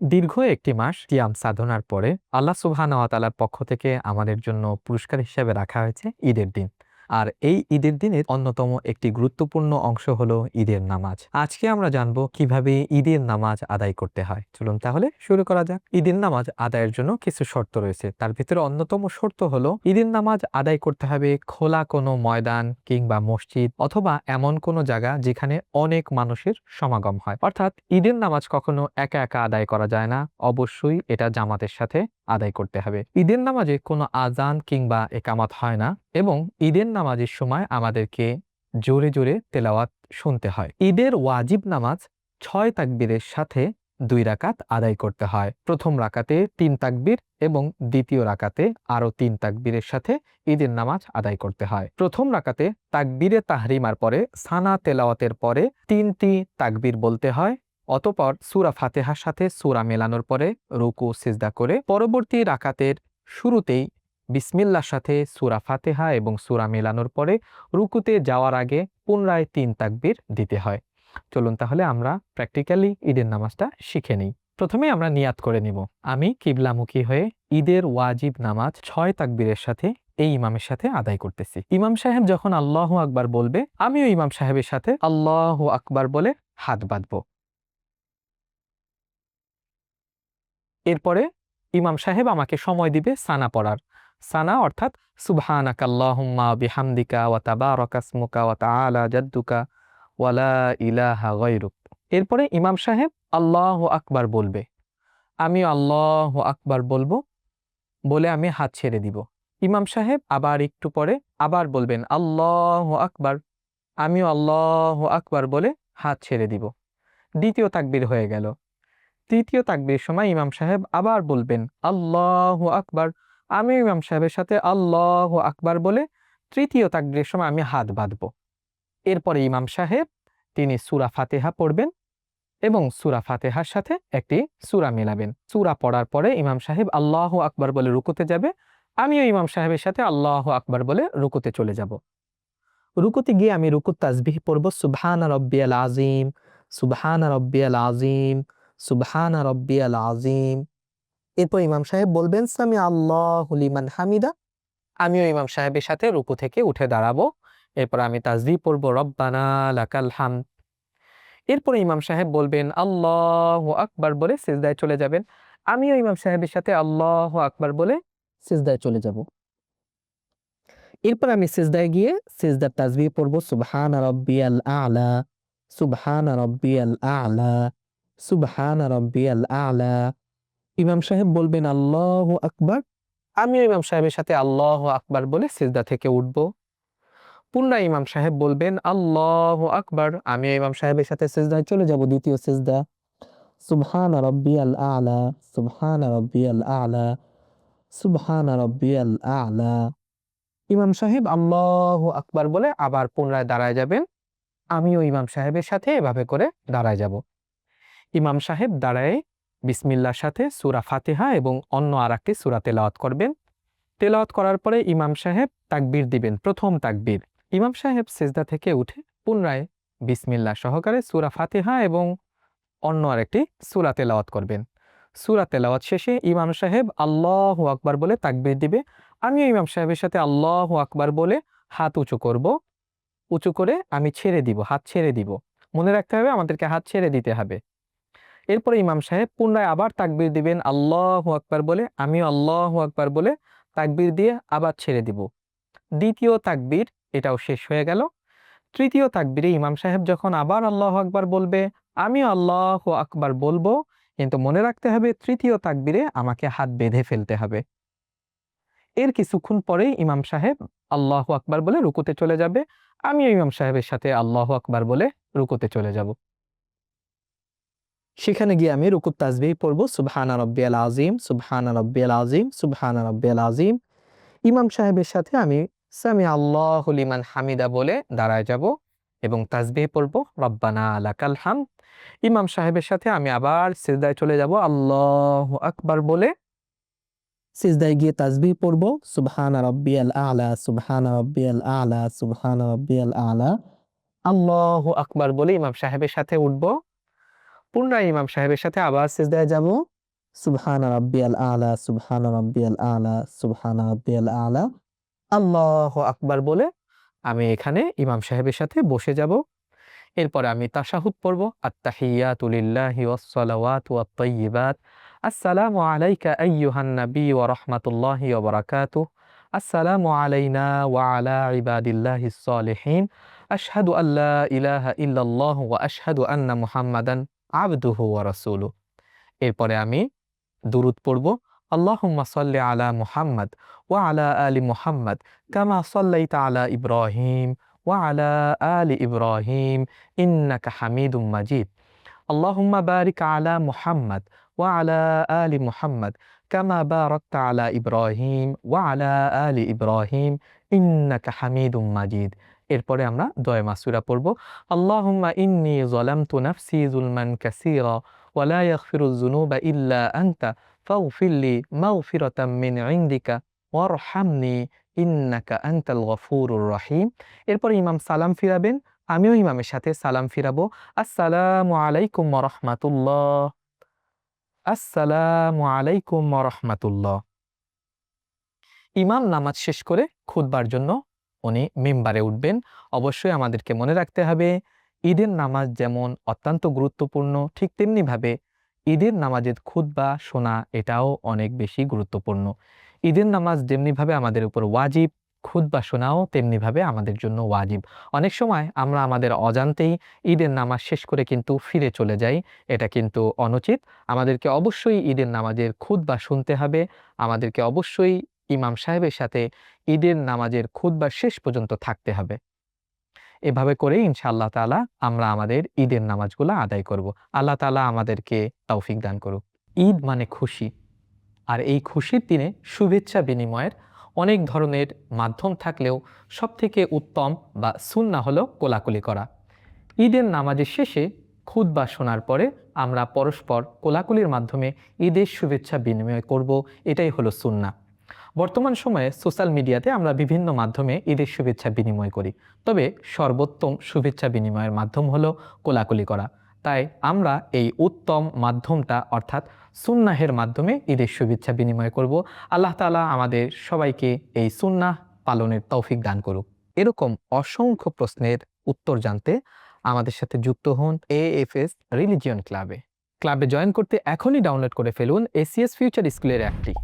দীর্ঘ একটি মাস কিয়াম সাধনার পরে আল্লাহ সুবহানাহু পক্ষ থেকে আমাদের জন্য পুরস্কার হিসেবে রাখা হয়েছে ঈদের দিন। আর এই ঈদের দিনের অন্যতম একটি গুরুত্বপূর্ণ অংশ হলো ঈদের নামাজ। আজকে আমরা জানব কীভাবে ঈদের নামাজ আদায় করতে হয়। চলুন তাহলে শুরু করা যাক। ঈদের নামাজ আদায়ের জন্য কিছু শর্ত রয়েছে। তার ভিতরে অন্যতম শর্ত হলো ঈদের নামাজ আদায় করতে হবে খোলা কোনো ময়দান কিংবা মসজিদ অথবা এমন কোনো জায়গা যেখানে অনেক মানুষের সমাগম হয়। অর্থাৎ ঈদের নামাজ কখনো একা একা আদায় করা যায় না। অবশ্যই এটা জামাতের সাথে আদায় করতে হবে। ঈদের নামাজে কোনো আজান কিংবা একামাত হয় না এবং ঈদের নামাজের সময় আমাদেরকে জোরে জোরে তেলাওয়াত শুনতে হয়। ঈদের ওয়াজিব নামাজ ছয় তাকবীরের সাথে দুই রাকাত আদায় করতে হয়। প্রথম রাকাতে তিন তাকবীর এবং দ্বিতীয় রাকাতে আরও তিন তাকবীরের সাথে ঈদের নামাজ আদায় করতে হয়। প্রথম রাকাতে তাকবীরে তাহরিমার পরে সানা তেলাওয়াতের পরে তিনটি তাকবীর বলতে হয়। অতপর সুরা ফাতেহার সাথে সুরা মেলানোর পরে রুকু সিজদা করে পরবর্তী রাকাতের শুরুতেই বিসমিল্লার সাথে সুরা ফাতেহা এবং সুরা মেলানোর পরে রুকুতে যাওয়ার আগে পুনরায় তিন তাকবির দিতে হয়। চলুন তাহলে আমরা প্র্যাকটিক্যালি ঈদের নামাজটা শিখে নিই। প্রথমে আমরা নিয়াত করে নিব। আমি কিবলামুখী হয়ে ঈদের ওয়াজিব নামাজ ছয় তাকবীরের সাথে এই ইমামের সাথে আদায় করতেছি। ইমাম সাহেব যখন আল্লাহ আকবার বলবে, আমিও ইমাম সাহেবের সাথে আল্লাহ আকবার বলে হাত বাঁধব। এরপরে ইমাম সাহেব আমাকে সময় দিবে সানা পড়ার। সানা অর্থাৎ সুবহানাকা আল্লাহুম্মা বিহামদিকা ওয়া তাবারাকাসমুকা ওয়া তাআলা জাদ্দুকা ওয়ালা ইলাহা গায়রুক। এরপরে ইমাম সাহেব আল্লাহু আকবার বলবে। আমি আল্লাহু আকবার বলব, বলে আমি হাত ছেড়ে দিব। ইমাম সাহেব আবার একটু পরে আবার বলবেন, আল্লাহু আকবার। আমিও আল্লাহু আকবার বলে হাত ছেড়ে দিব। দ্বিতীয় তাকবীর হয়ে গেল। তৃতীয় তাকবীর সময় ইমাম সাহেব আবার বলবেন, আল্লাহ আকবার। আমি ইমাম সাহেবের সাথে আল্লাহ আকবার বলে তৃতীয় তাকবীরের সময় আমি হাত বাঁধব। এরপরে ইমাম সাহেব, তিনি সুরা ফাতেহা পড়বেন এবং সুরা ফাতেহার সাথে একটি সুরা মেলাবেন। সুরা পড়ার পরে ইমাম সাহেব আল্লাহ আকবার বলে রুকুতে যাবে, আমিও ইমাম সাহেবের সাথে আল্লাহ আকবার বলে রুকুতে চলে যাব। রুকুতে গিয়ে আমি রুকুত তাজবিহ পড়ব, সুবহান রব্বিয়াল আজিম সুবহান রব্বিয়াল আজিম সুবহান রব্বিয়াল আজিম এরপর ইমাম সাহেব বলবেন সামি আল্লাহ লিমান হামিদা। আমিও ইমাম সাহেবের সাথে রুকু থেকে উঠে দাঁড়াবো। এরপর আমি তাজদি পড়ব, রব্বানা লাকাল হাম এরপর ইমাম সাহেব বলবেন, আল্লাহ আকবার বলে সিজদায় চলে যাবেন। আমিও ইমাম সাহেবের সাথে আল্লাহ আকবার বলে সিজদায় চলে যাব। এরপর আমি সিজদায় গিয়ে সিজদার তাজবি পড়ব, সুবহান রব্বিয়াল আলা। সুবহান রব্বিয়াল আলা। সুবহান রব্বিয়াল আলা। ইমাম সাহেব বলবেন, আল্লাহ আকবার। আমিও ইমাম সাহেবের সাথে আল্লাহ আকবার বলে সিজদা থেকে উঠব। পুনরায় ইমাম সাহেব বলবেন, আল্লাহ আকবার। আমিও ইমাম সাহেবের সাথে সিজদায় চলে যাব, দ্বিতীয় সিজদা। সুবহান রব্বিয়াল আলা, সুবহান রব্বিয়াল আলা, সুবহান রব্বিয়াল আলা। ইমাম সাহেব, আল্লাহ আকবার বলে আবার পুনরায় দাঁড়ায় যাবেন। আমিও ইমাম সাহেবের সাথে এভাবে করে দাঁড়ায় যাব। ইমাম সাহেব দাঁড়ায় বিসমিল্লার সাথে সুরা ফাতেহা এবং অন্য আর একটি সুরা তেলাওয়াত করবেন। তেলাওয়াত করার পরে ইমাম সাহেব তাকবির দিবেন, প্রথম তাকবির। ইমাম সাহেব সেজদা থেকে উঠে পুনরায় বিসমিল্লা সহকারে সুরা ফাতেহা এবং অন্য আরেকটি সুরা তেলাওয়াত করবেন। সুরা তেলাওয়াত শেষে ইমাম সাহেব আল্লাহ আকবার বলে তাকবির দিবে। আমিও ইমাম সাহেবের সাথে আল্লাহ আকবার বলে হাত উঁচু করব। উঁচু করে আমি ছেড়ে দিব, হাত ছেড়ে দিব। মনে রাখতে হবে আমাদেরকে হাত ছেড়ে দিতে হবে। এরপরে ইমাম সাহেব পুনরায় আবার তাকবির দিবেন, আল্লাহ আকবার বলে, আমিও আল্লাহ আকবার বলে তাকবির দিয়ে আবার ছেড়ে দিব। দ্বিতীয় তাকবির, এটাও শেষ হয়ে গেল। তৃতীয় তাকবিরে ইমাম সাহেব যখন আবার আল্লাহ আকবার বলবে, আমিও আল্লাহ আকবার বলব, কিন্তু মনে রাখতে হবে তৃতীয় তাকবিরে আমাকে হাত বেঁধে ফেলতে হবে। এর কিছুক্ষণ পরেই ইমাম সাহেব আল্লাহ আকবার বলে রুকুতে চলে যাবে, আমিও ইমাম সাহেবের সাথে আল্লাহ আকবার বলে রুকুতে চলে যাব। সেখানে গিয়ে আমি রুকুত তাজবি পড়ব। সুবহানা রব্বিয়াল আজিম সুবহানা রব্বিয়াল আজিম সুবহানা রব্বিয়াল আজিম ইমাম সাহেবের সাথে আমি সামি আল্লাহ লিমান হামিদা বলে দাঁড়ায় যাব এবং তাজবি পড়ব। রব্বানা লাকাল হাম ইমাম সাহেবের সাথে আমি আবার সিজদায় চলে যাব। আল্লাহ আকবার বলে সিজদায় গিয়ে তাজবি পড়ব। সুবহানা রব্বিয়াল আলা, সুবহানা রব্বিয়াল আলা, সুবহানা রব্বিয়াল আলা। আল্লাহ আকবার বলে ইমাম সাহেবের সাথে উঠব। পুনরায় ইমাম সাহেবের সাথে আবার সিজদায় যাব। সুবহান রাব্বিয়াল আলা, সুবহান রাব্বিয়াল আলা, সুবহান রাব্বিয়াল আলা। আল্লাহ আকবার বলে আমি এখানে ইমাম সাহেবের সাথে বসে যাব। এরপরে আমি তাশাহুদ পড়ব। আত্তাহিয়াতু লিল্লাহি ওয়াস সালাওয়াতু ওয়াত আসসালামু আলাইকা আইয়ুহান নাবী ওয়া রাহমাতুল্লাহি ওয়া বারাকাতুহু। আসসালামু আলাইনা ওয়া আলা ইবাদিল্লাহিস সালিহিন আশহাদু আল্লা ইলাহা ইল্লাল্লাহু ওয়া আশহাদু আন্না মুহাম্মাদান। আবদুহু ওয়া রাসূলুহু এরপরে আমি দুরূদ পড়ব, আল্লাহুম্মা সাল্লি আলা মুহাম্মাদ ওয়া আলা আলি মুহাম্মাদ কামা সাল্লাইতা আলা ইব্রাহিম ওয়া আলা আলি ইব্রাহিম ইন্নাকা হামিদুম মাজিদ। আল্লাহুম্মা বারিক আলা মুহাম্মাদ ওয়া আলা আলি মুহাম্মাদ কামা বারাকতা আলা ইব্রাহিম ওয়া আলা আলি ইব্রাহিম ইন্নাকা হামিদুম মাজিদ। এরপরে আমরা দোয়া মাসুরা পড়ব। আল্লাহুম্মা ইন্নী যালামতু নাফসি যুলমান কাসীরা ওয়া লা ইয়াগফিরুয যুনুবা ইল্লা আনতা ফাগফির লি মাগফিরাতাম মিন ইনদিকা ওয়ারহামনি ইন্নাকা আনতাল গফুরুর রহিম। এরপরে ইমাম সালাম ফিরাবেন, আমিও ইমামের সাথে সালাম ফিরাবো। আসসালামু আলাইকুম রাহমাতুল্লাহ। আসসালামু আলাইকুম রাহমাতুল্লাহ। ইমাম নামাজ শেষ করে খুতবার জন্য উনি মেম্বারে উঠবেন। অবশ্যই আমাদেরকে মনে রাখতে হবে, ঈদের নামাজ যেমন অত্যন্ত গুরুত্বপূর্ণ, ঠিক তেমনিভাবে ঈদের নামাজের খুদ বা শোনা এটাও অনেক বেশি গুরুত্বপূর্ণ। ঈদের নামাজ যেমনিভাবে আমাদের উপর ওয়াজিব খুদ বা শোনাও তেমনিভাবে আমাদের জন্য ওয়াজিব। অনেক সময় আমরা আমাদের অজান্তেই ঈদের নামাজ শেষ করে কিন্তু ফিরে চলে যাই, এটা কিন্তু অনুচিত। আমাদেরকে অবশ্যই ঈদের নামাজের খুদ বা শুনতে হবে, আমাদেরকে অবশ্যই ইমাম সাহেবের সাথে ঈদের নামাজের খুতবা শেষ পর্যন্ত থাকতে হবে। এভাবে করে ইনশাআল্লাহ তালা আমরা আমাদের ঈদের নামাজগুলো আদায় করব। আল্লাহ তাআলা আমাদেরকে তৌফিক দান করুক। ঈদ মানে খুশি। আর এই খুশির দিনে শুভেচ্ছা বিনিময়ের অনেক ধরনের মাধ্যম থাকলেও সবথেকে উত্তম বা সুন্না হলো কোলাকুলি করা। ঈদের নামাজের শেষে খুতবা শোনার পরে আমরা পরস্পর কোলাকুলির মাধ্যমে ঈদের শুভেচ্ছা বিনিময় করব। এটাই হলো সুন্না বর্তমান সময়ে সোশ্যাল মিডিয়াতে আমরা বিভিন্ন মাধ্যমে ঈদের শুভেচ্ছা বিনিময় করি। তবে সর্বোত্তম শুভেচ্ছা বিনিময়ের মাধ্যম হলো কোলাকুলি করা। তাই আমরা এই উত্তম মাধ্যমটা অর্থাৎ সুন্নাহের মাধ্যমে ঈদের শুভেচ্ছা বিনিময় করব। আল্লাহ তাআলা আমাদের সবাইকে এই সুন্নাহ পালনের তৌফিক দান করুক। এরকম অসংখ্য প্রশ্নের উত্তর জানতে আমাদের সাথে যুক্ত হন এএফএস রিলিজিয়ন ক্লাবে ক্লাবে জয়েন করতে এখনই ডাউনলোড করে ফেলুন এসিএস ফিউচার স্কুলের অ্যাপটি।